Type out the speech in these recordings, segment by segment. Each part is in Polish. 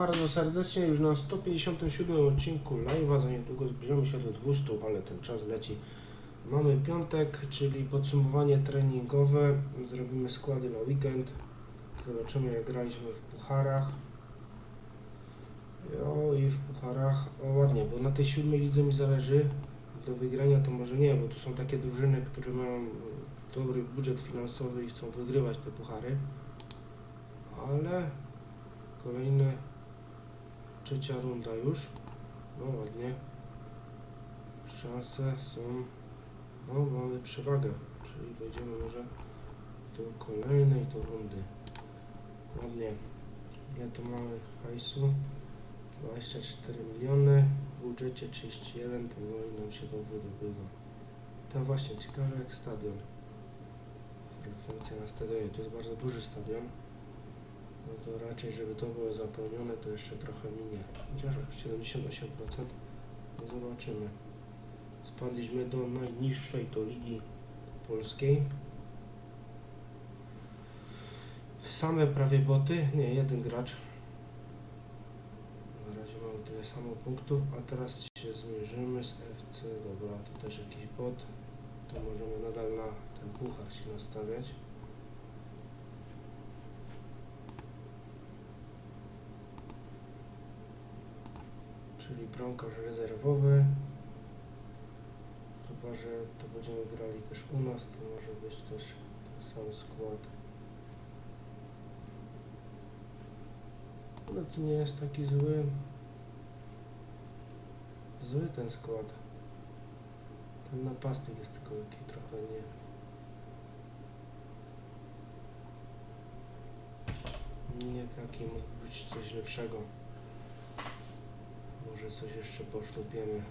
Bardzo serdecznie już na 157 odcinku live'a, za niedługo zbliżamy się do 200, ale ten czas leci. Mamy piątek, czyli podsumowanie treningowe. Zrobimy składy na weekend. Zobaczymy jak graliśmy w pucharach. O i w pucharach. O ładnie, bo na tej siódmej lidze mi zależy. Do wygrania to może nie, bo tu są takie drużyny, które mają dobry budżet finansowy i chcą wygrywać te puchary. Ale kolejne trzecia runda już. No ładnie. Szanse są. No mamy przewagę, czyli wejdziemy może do kolejnej to rundy. Ładnie. Ile tu mamy hajsu? 24 miliony. W budżecie 31, powoli nam się to wydobywa. To właśnie ciekawe jak stadion. Frekwencja na stadionie. To jest bardzo duży stadion. No to raczej, żeby to było zapełnione, to jeszcze trochę minie. Chociaż 78%. No zobaczymy. Spadliśmy do najniższej to ligi polskiej. Same prawie boty. Nie, jeden gracz. Na razie mamy tyle samo punktów, a teraz się zmierzymy z FC. Dobra, to też jakiś bot. To możemy nadal na ten puchar się nastawiać. Czyli bramkarz rezerwowy. Chyba, że to będziemy grali też u nas, to może być też sam skład. Ale to nie jest taki zły. Zły ten skład. Ten napastnik jest tylko taki trochę nie. Nie taki mógł być coś lepszego. Może coś jeszcze poszlupiemy.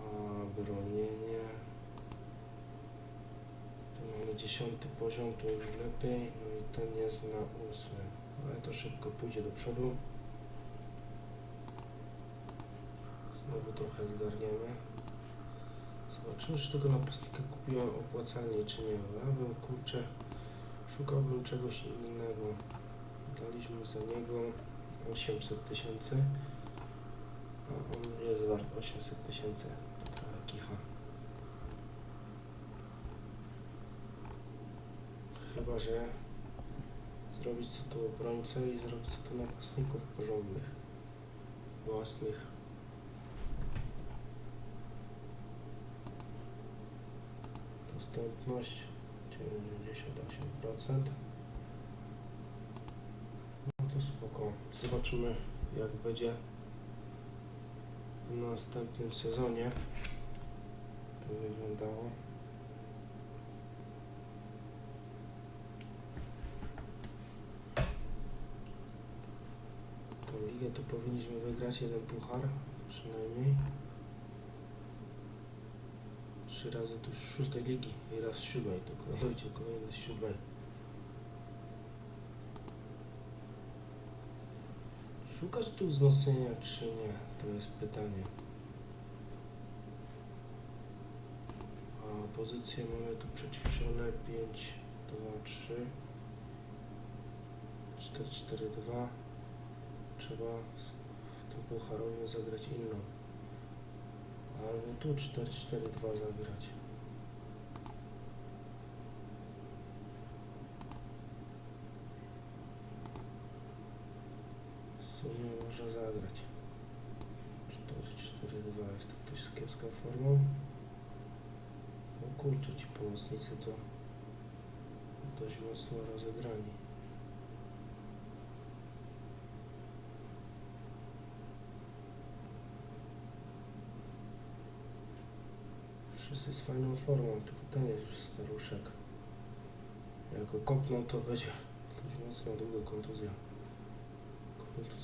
A bronienie. Tu mamy dziesiąty poziom, to już lepiej. No i ten jest na ósmy. Ale to szybko pójdzie do przodu. Znowu trochę zgarniemy. Zobaczymy, czy tego napastnika kupiłem opłacalnie, czy nie. Ja bym, kurczę, szukałbym czegoś innego. Daliśmy za niego 800 tysięcy, on jest wart 800 tysięcy. Kicha. Chyba, że zrobić co tu obrońcę i zrobić co tu napastników porządnych, własnych. Dostępność 98%. To spoko. Zobaczymy jak będzie w następnym sezonie to wyglądało. Tą ligę to powinniśmy wygrać jeden puchar przynajmniej. Trzy razy tu z szóstej ligi i raz z siódmej. To gratulujcie kolejny z siódmej. Szukać tu wzmocnienia czy nie? To jest pytanie. A pozycje mamy tu przećwiczone 5, 2, 3, 4, 4, 2. Trzeba w tym pucharowym zagrać inną. Albo tu 4, 4, 2 zagrać. W sumie można zagrać. 4, 4, 2 jest to ktoś z kiepską formą. O kurczę, ci pomocnicy to dość mocno rozegrani. Wszyscy z fajną formą, tylko ten jest już staruszek. Jak go kopną, to będzie dość mocna długa kontuzja. Kopną tu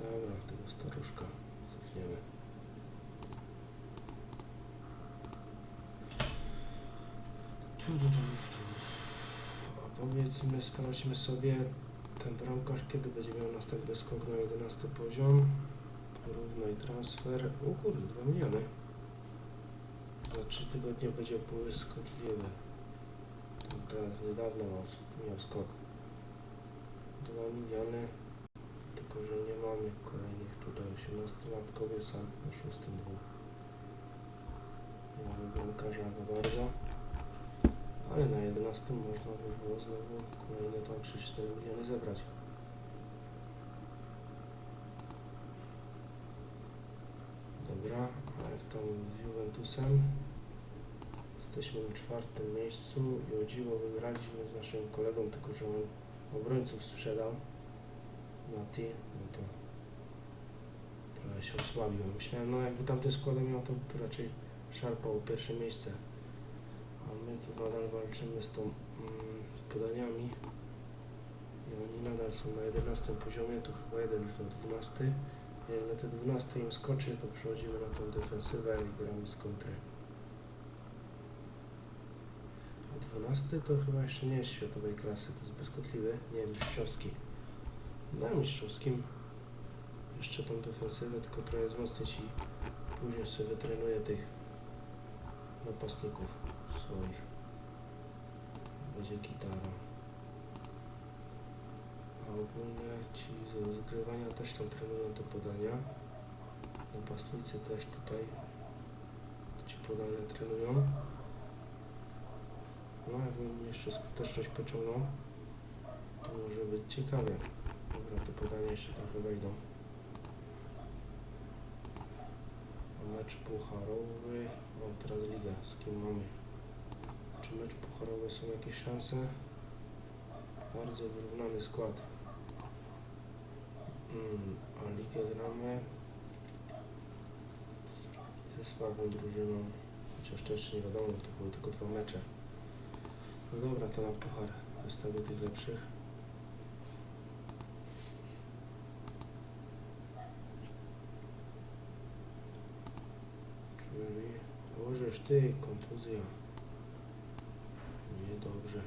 Dobra, tego staruszka cofniemy. A powiedzmy, sprawdźmy sobie ten bramkarz, kiedy będzie miał następny skok na 11 poziom. Porównaj transfer. O kurde, 2 miliony. za 3 tygodnie będzie błyskotliwy. Teraz niedawno miał skok. 2 miliony. Tylko, że nie mamy kolejnych tutaj 18-latkowie sam na szóstym dwóch. Mamy bramkarza za bardzo. Ale na 11 można by było znowu kolejne tam 3-4 miliony zebrać. Dobra, a jak tam z Juventusem? Jesteśmy na czwartym miejscu i o dziwo wygraliśmy z naszym kolegą, tylko że on obrońców sprzedał. Mati, no to trochę się osłabił. Myślałem, no jakby tamten składem miał, to raczej szarpał pierwsze miejsce. A my tu nadal walczymy z tą mm, podaniami. I oni nadal są na 11 poziomie, to chyba jeden już na 12. Jak na te 12 im skoczy, to przechodzimy na tą defensywę i gramy z kontry. A 12 to chyba jeszcze nie jest światowej klasy, to jest błyskotliwy, nie mistrzowski. Na mistrzowskim jeszcze tą defensywę, tylko trochę wzmocnić i później sobie wytrenuję tych napastników swoich. Będzie gitara. A ogólnie ci z rozgrywania też tam trenują te podania. Napastnicy też tutaj ci podania trenują. No jakbym jeszcze skuteczność pociągnął, to może być ciekawie. Dobra, te podania jeszcze trochę wejdą. Mecz pucharowy. O, teraz ligę. Z kim mamy? Czy mecz pucharowy są jakieś szanse? Bardzo wyrównany skład. Mm, a ligę gramy ze słabą drużyną. Chociaż też nie wiadomo, to były tylko dwa mecze. No dobra, to na puchar wystawię tych lepszych. Czyli możesz ty, kontuzja. Niedobrze.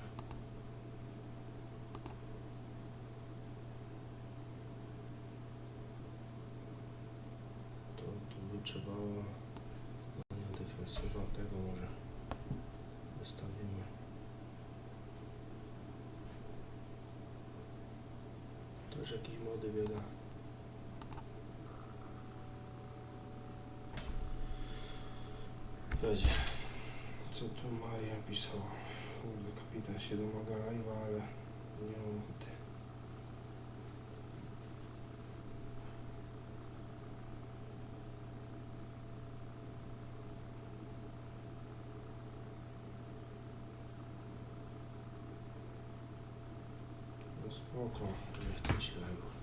To tu by trzeba defensywa tego może wystawimy. Też jakiś młody biega. Będzie. Co tu Maria pisała? Kurde, kapitan się domaga live'a, ale nie mam ochoty. No spoko, nie chcę ci live'ów.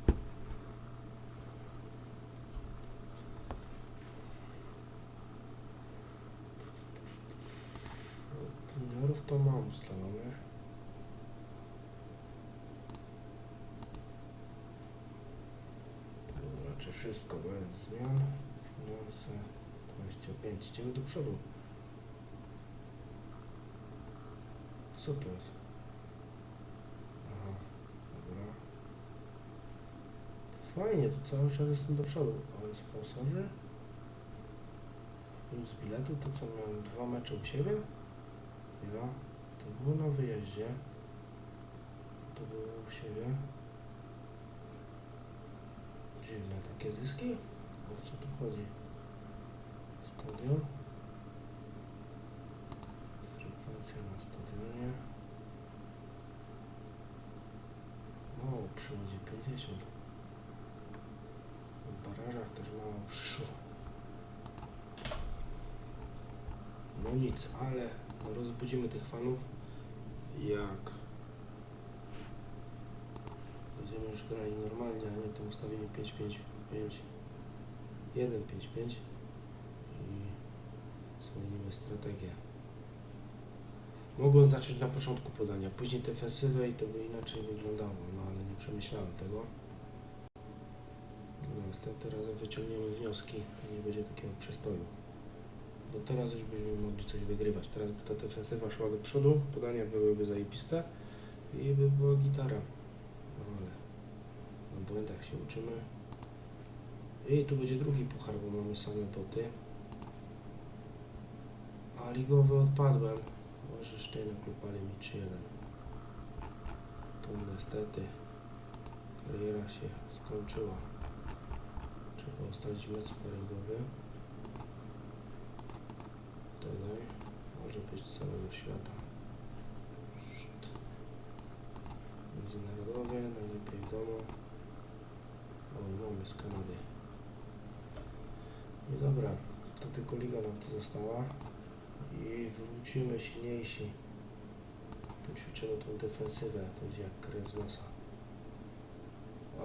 Juniorów to mam ustalonych. Dobra, czy wszystko bez zmian? Finanse 25. Idziemy do przodu. Co to jest? Aha, dobra. Fajnie, to cały czas jestem do przodu. Ale sponsorzy? Z biletu to co miałem dwa mecze u siebie? Chwila. To było na wyjeździe. To było u siebie. Dziwne takie zyski? O co tu chodzi? Stadion. Frekwencja na stadionie. O, przychodzi 50. W barażach też mało przyszło. No nic, ale rozbudzimy tych fanów jak będziemy już grali normalnie, a nie tym ustawieniu 5 5 5 1 5 5 i zmienimy strategię. Mogłem zacząć na początku podania, później defensywę i to by inaczej wyglądało, no ale nie przemyślałem tego. No, następnym razem wyciągniemy wnioski, to nie będzie takiego przestoju. Bo teraz już byśmy mogli coś wygrywać. Teraz by ta defensywa szła do przodu, podania byłyby zajebiste i by była gitara. No ale na błędach się uczymy. I tu będzie drugi puchar, bo mamy same boty. A ligowy odpadłem. Możesz ty naklupali mi 3-1. To niestety kariera się skończyła. Trzeba ustalić mecz sparingowy. Dodaj. Może być z całego świata. Szt. Międzynarodowie, najlepiej w domu. O, mamy z Kanady. No dobra, to tylko liga nam tu została. I wrócimy silniejsi. Tu ćwiczymy tą defensywę, to będzie jak krew z nosa.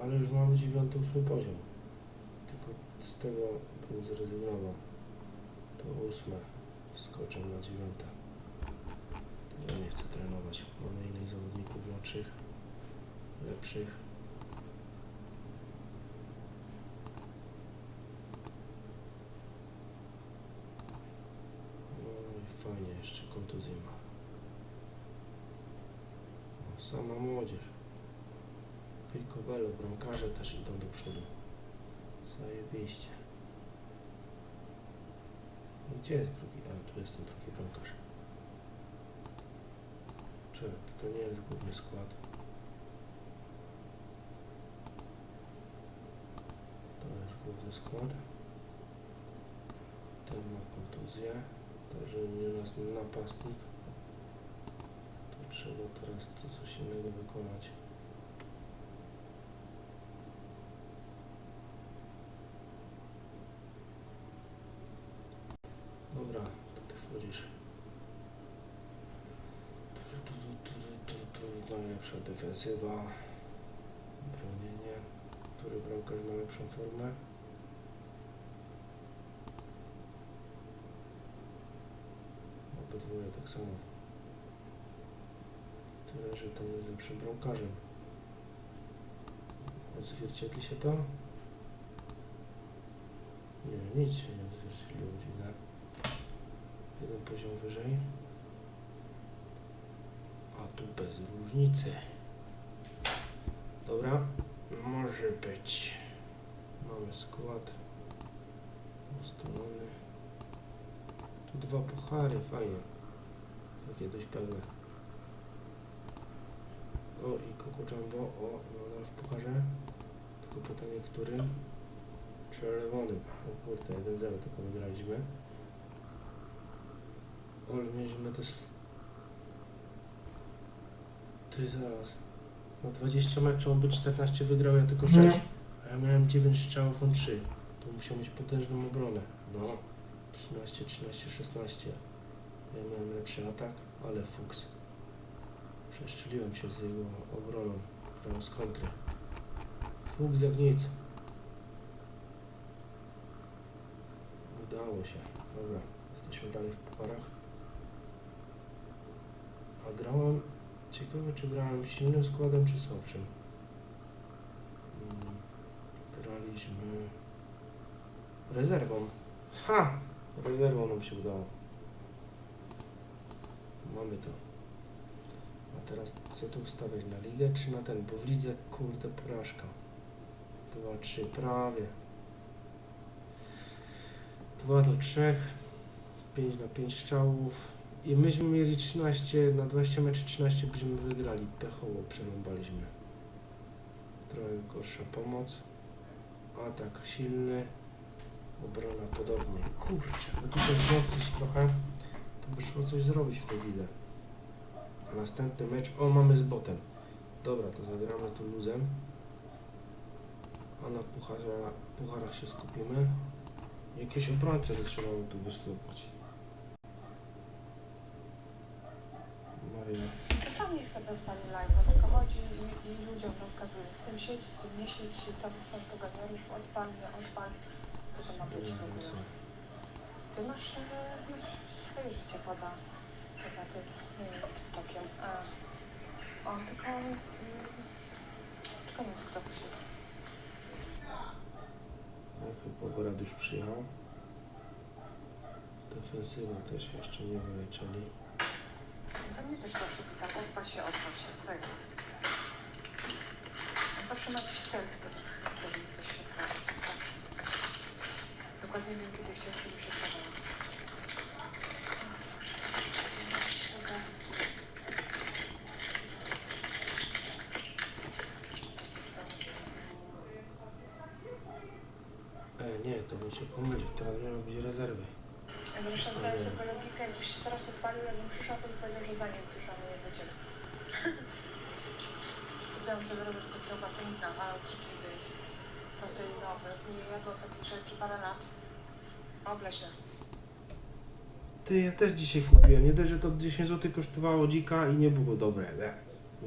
Ale już mamy 9 ósmy poziom. Tylko z tego bym zrezygnował. To ósme. Skoczę na dziewiąte. Ja nie chcę trenować. Mamy innych zawodników młodszych, lepszych. No i fajnie, jeszcze kontuzję ma. O, sama młodzież. Picobello, bramkarze też idą do przodu. Zajebiście. No Gdzie jest drugi? A, tu jest ten drugi bramkarz. Czy to nie jest główny skład? To jest główny skład. Ten ma kontuzję. To, że nie nas napastnik. To trzeba teraz to coś innego wykonać. Dobra, to ty wchodzisz. Najlepsza defensywa. Bronienie. Który bramkarz ma lepszą formę? Obydwoje tak samo. Tyle, że ten jest lepszym bramkarzem. Odzwierciedli się to? Nie, nic się nie odzwierciedliło, dziwne. Jeden poziom wyżej. A tu bez różnicy. Dobra, może być. Mamy skład ustalony. Dwa puchary, fajnie. Takie dość pewne. O i Coco Jumbo, o, nadal w pucharze. Tylko pytanie, którym? Czerwonym. O kurde, 1-0 tylko wygraliśmy. Ale mieliśmy też... Ty zaraz. Na 20 meczów on by 14 wygrał, ja tylko 6. A ja miałem 9 strzałów, on 3. To musiał mieć potężną obronę. No. 13, 13, 16. Ja miałem lepszy atak, ale fuks. Przeszczeliłem się z jego obroną. Grał z kontry. Fuks jak nic. Udało się. Dobra. Jesteśmy dalej w pucharach. A grałem... Ciekawe, czy grałem silnym składem, czy słabszym. Mm, Graliśmy... Rezerwą. Ha! Rezerwą nam się udało. Mamy to. A teraz co tu ustawiać? Na ligę czy na ten? Bo w lidze, kurde, porażka. 2, 3, prawie. 2 do 3. 5 na 5 strzałów. I myśmy mieli 13, na 20 meczy 13 byśmy wygrali. Pechowo przerąbaliśmy. Trochę gorsza pomoc. Atak silny. Obrona podobnie. Kurczę, by tutaj wzmocnić trochę, to by szło coś zrobić w tej lidze. A następny mecz, o mamy z botem. Dobra, to zagramy tu luzem. A na pucharze, pucharach się skupimy. Jakieś obrońce by trzeba było tu wysnuwać. Maria. To sam niech sobie odpali live, tylko chodzi i, i ludziom rozkazuje. Z tym siedź, z tym nie siedź, tam, tam to ganiarów, odpal, nie odpal. Co to ma być w ogóle? Ty masz e, już swoje życie poza, poza tym mm, TikTokiem. A, on tylko, mm, tylko nie TikTok się. No, chyba Borad już przyjechał. Defensywa też jeszcze nie wyleczyli. To mnie też zawsze pisał, odpal się, odpal się. Co jest? On zawsze ma jakiś cel dokładnie wiem, kiedy się z tym przestawałam. E, nie, to muszę pomylić, to nie robić rezerwy. Zresztą zdałem sobie logikę, jakbyś się teraz odpalił, jakbym przyszła, to bym powiedział, że zanim przyszłam, nie do ciebie. Dałem sobie robić takiego batonika, ale obrzydliwy jest, proteinowy. Nie jadłam takich rzeczy parę lat. Oble się. Ty, ja też dzisiaj kupiłem. Nie dość, że to 10 zł kosztowało dzika i nie było dobre. Nie,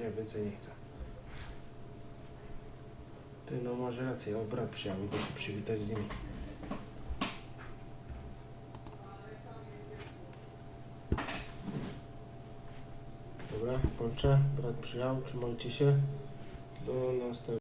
nie więcej nie chcę. Ty, no masz rację, o brat przyjechał, idę się przywitać z nimi. Dobra, kończę. Brat przyjechał, trzymajcie się. Do następnego.